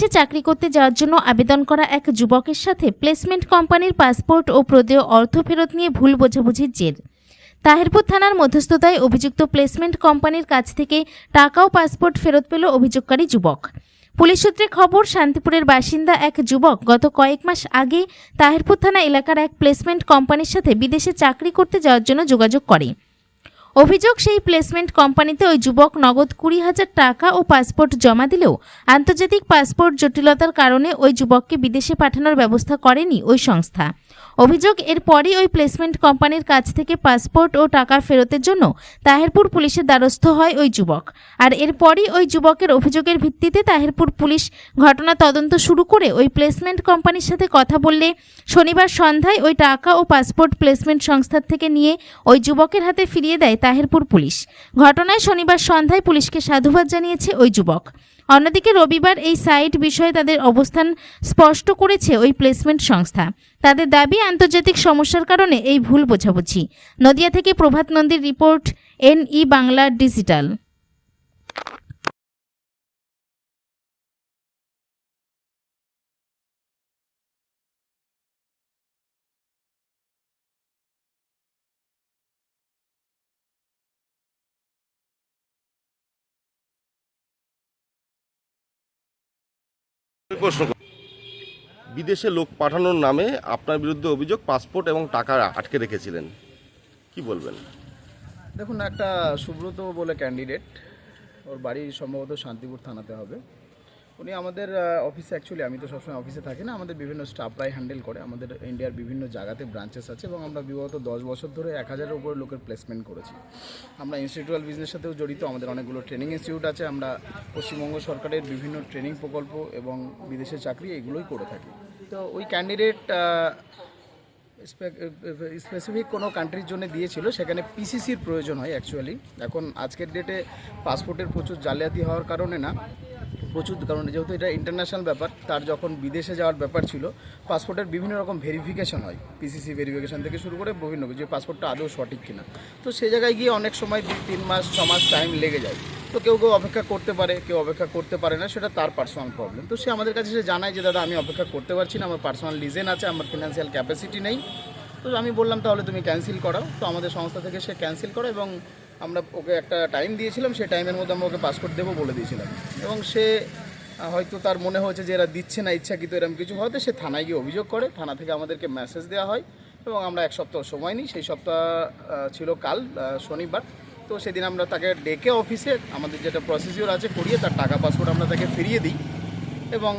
চাকরি করতে যাওয়ার জন্য আবেদন করা এক যুবকের সাথে প্লেসমেন্ট কোম্পানির পাসপোর্ট ও প্রদেয় অর্থ ফেরত নিয়ে ভুল বোঝাবুঝির জের। তাহিরপুর থানার মধ্যস্থতায় অভিযুক্ত প্লেসমেন্ট কোম্পানির কাছ থেকে টাকা ও পাসপোর্ট ফেরত পেল অভিযোগকারী যুবক। পুলিশ সূত্রে খবর, শান্তিপুরের বাসিন্দা এক যুবক গত কয়েক মাস আগে তাহিরপুর থানা এলাকার এক প্লেসমেন্ট কোম্পানির সাথে বিদেশে চাকরি করতে যাওয়ার জন্য যোগাযোগ করে। অভিযোগ, সেই প্লেসমেন্ট কোম্পানিতে ওই যুবক নগদ কুড়ি হাজার টাকা ও পাসপোর্ট জমা দিলেও আন্তর্জাতিক পাসপোর্ট জটিলতার কারণে ওই যুবককে বিদেশে পাঠানোর ব্যবস্থা করেনি ওই সংস্থা। অভিযোগ, এরপরই ওই প্লেসমেন্ট কোম্পানির কাছ থেকে পাসপোর্ট ও টাকা ফেরতের জন্য তাহেরপুর পুলিশের দ্বারস্থ হয় ওই যুবক। আর এরপরই ওই যুবকের অভিযোগের ভিত্তিতে তাহেরপুর পুলিশ ঘটনা তদন্ত শুরু করে ওই প্লেসমেন্ট কোম্পানির সাথে কথা বললে শনিবার সন্ধ্যায় ওই টাকা ও পাসপোর্ট প্লেসমেন্ট সংস্থার থেকে নিয়ে ওই যুবকের হাতে ফিরিয়ে দেয় তাহেরপুর পুলিশ। ঘটনায় শনিবার সন্ধ্যায় পুলিশকে সাধুবাদ জানিয়েছে ওই যুবক। অন্যদিকে রবিবার এই সাইট বিষয়ে তাদের অবস্থান স্পষ্ট করেছে ওই প্লেসমেন্ট সংস্থা। তাদের দাবি, আন্তর্জাতিক সমস্যার কারণে এই ভুল বোঝাবুঝি। নদিয়া থেকে Prabhat নন্দীর report N E Bangla digital. বিদেশে লোক পাঠানোর নামে আপনার বিরুদ্ধে অভিযোগ, পাসপোর্ট এবং টাকা আটকে রেখেছিলেন। কি বলবেন? দেখুন, একটা সুব্রত বলে ক্যান্ডিডেট ওর বাড়ি সম্ভবত শান্তিপুর থানাতে হবে। উনি আমাদের অফিসে অ্যাকচুয়ালি আমি তো সবসময় অফিসে থাকি না, আমাদের বিভিন্ন স্টাফরাই হ্যান্ডেল করে আমাদের ইন্ডিয়ার বিভিন্ন জায়গাতে ব্রাঞ্চেস আছে এবং আমরা বিগত দশ বছর ধরে এক হাজারের উপরে লোকের প্লেসমেন্ট করেছি। আমরা ইনস্টিটিউয়াল বিজনেসের সাথেও জড়িত, আমাদের অনেকগুলো ট্রেনিং ইনস্টিটিউট আছে, আমরা পশ্চিমবঙ্গ সরকারের বিভিন্ন ট্রেনিং প্রকল্প এবং বিদেশে চাকরি এগুলোই করে থাকি। তো ওই ক্যান্ডিডেট স্পেসিফিক কোনো কান্ট্রির জন্য দিয়েছিল, সেখানে পিসিসির প্রয়োজন হয় অ্যাকচুয়ালি এখন আজকের ডেটে পাসপোর্টের প্রচুর জালিয়াতি হওয়ার কারণে না প্রচুর, কারণে যেহেতু এটা ইন্টারন্যাশনাল ব্যাপার, তার যখন বিদেশে যাওয়ার ব্যাপার ছিল পাসপোর্টের বিভিন্ন রকম ভেরিফিকেশন হয় পিসিসি ভেরিফিকেশন থেকে শুরু করে বিভিন্ন কিছু, যে পাসপোর্টটা আদৌ সঠিক কিনা। তো সে জায়গায় গিয়ে অনেক সময় দুই, তিন মাস, ছ মাস টাইম লেগে যায়। তো কেউ কেউ অপেক্ষা করতে পারে, কেউ অপেক্ষা করতে পারে না, সেটা তার পার্সোনাল প্রবলেম তো সে আমাদের কাছে সে জানায় যে, দাদা, আমি অপেক্ষা করতে পারছি না, আমার পার্সোনাল রিজেন আছে, আমার ফিনান্সিয়াল ক্যাপাসিটি নেই। তো আমি বললাম, তাহলে তুমি ক্যান্সেল করাও। তো আমাদের সংস্থা থেকে সে ক্যান্সেল করে এবং আমরা ওকে একটা টাইম দিয়েছিলাম সেই টাইমের মধ্যে আমরা ওকে পাসপোর্ট দেবো বলে দিয়েছিলাম। এবং সে হয়তো তার মনে হয়েছে যে এরা দিচ্ছে না, ইচ্ছাকৃত এরকম কিছু হয়তো সে থানায় গিয়ে অভিযোগ করে, থানা থেকে আমাদেরকে মেসেজ দেওয়া হয় এবং আমরা এক সপ্তাহ সময় নিই। সেই সপ্তাহ ছিল কাল শনিবার। তো সেদিন আমরা তাকে ডেকে অফিসে, আমাদের যেটা প্রসিজিওর আছে, করিয়ে তার টাকা পাসপোর্ট আমরা তাকে ফিরিয়ে দিই এবং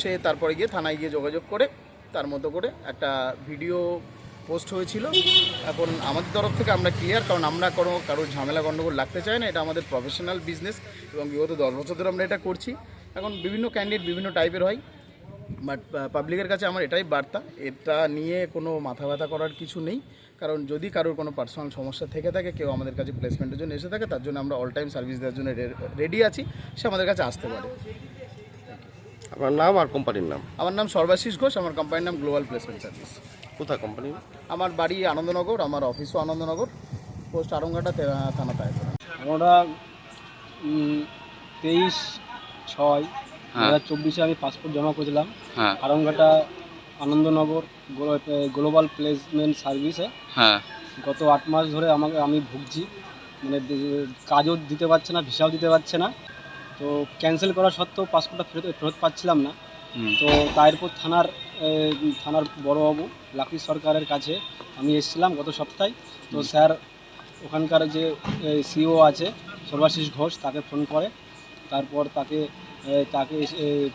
সে তারপরে গিয়ে থানায় গিয়ে যোগাযোগ করে, তার মতো করে একটা ভিডিও পোস্ট হয়েছিল। এখন আমাদের তরফ থেকে আমরা ক্লিয়ার কারণ আমরা কোনো কারোর ঝামেলা, গণ্ডগোল লাগতে চাই না, এটা আমাদের প্রফেশনাল বিজনেস এবং বিগত দশ বছর ধরে আমরা এটা করছি। এখন বিভিন্ন ক্যান্ডিডেট বিভিন্ন টাইপের হয় বাট পাবলিকের কাছে আমার এটাই বার্তা। এটা নিয়ে কোনো মাথা ব্যথা করার কিছু নেই, কারণ যদি কারোর কোনো পার্সোনাল সমস্যা থেকে থাকে, কেউ আমাদের কাছে প্লেসমেন্টের জন্য এসে থাকে, তার জন্য আমরা অল টাইম সার্ভিস দেওয়ার জন্য রেডি আছি, সে আমাদের কাছে আসতে পারে। আপনার নাম আর কোম্পানির নাম? আমার নাম সর্বাশিস ঘোষ আমার কোম্পানির নাম গ্লোবাল প্লেসমেন্ট সার্ভিস কোথায় কোম্পানি আমার বাড়ি আনন্দনগর আমার অফিসও আনন্দনগর পোস্ট আরঙ্গাটা থানা পায় আমরা তেইশ ছয় দু হ্যাঁ। হাজার চব্বিশে আমি পাসপোর্ট জমা করেছিলাম। হ্যাঁ। আরঙ্গাটা আনন্দনগর গ্লোবাল প্লেসমেন্ট সার্ভিসে হ্যাঁ। গত আট মাস ধরে আমাকে আমি ভুগছি। মানে কাজও দিতে পারছে না ভিসাও দিতে পারছে না। তো ক্যান্সেল করা সত্ত্বেও পাসপোর্টটা ফেরত ফেরত পাচ্ছিলাম না। তো তারপর থানার থানার বড়বাবু লাকি সরকারের কাছে আমি এসেছিলাম গত সপ্তাহে। তো স্যার ওখানকার যে সিও আছে সর্বাশিস ঘোষ তাকে ফোন করে। তারপর তাকে তাকে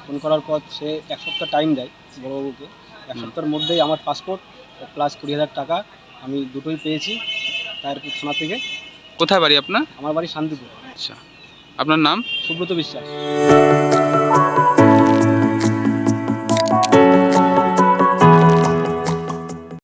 ফোন করার পর সে এক সপ্তাহ টাইম দেয় বড়বাবুকে। এক। সপ্তাহের মধ্যেই আমার পাসপোর্ট প্লাস কুড়ি হাজার টাকা আমি দুটোই পেয়েছি তারপর থানা থেকে। কোথায় বাড়ি আপনার? আমার বাড়ি শান্তিপুর। আচ্ছা। আপনার নাম? সুব্রত বিশ্বাস।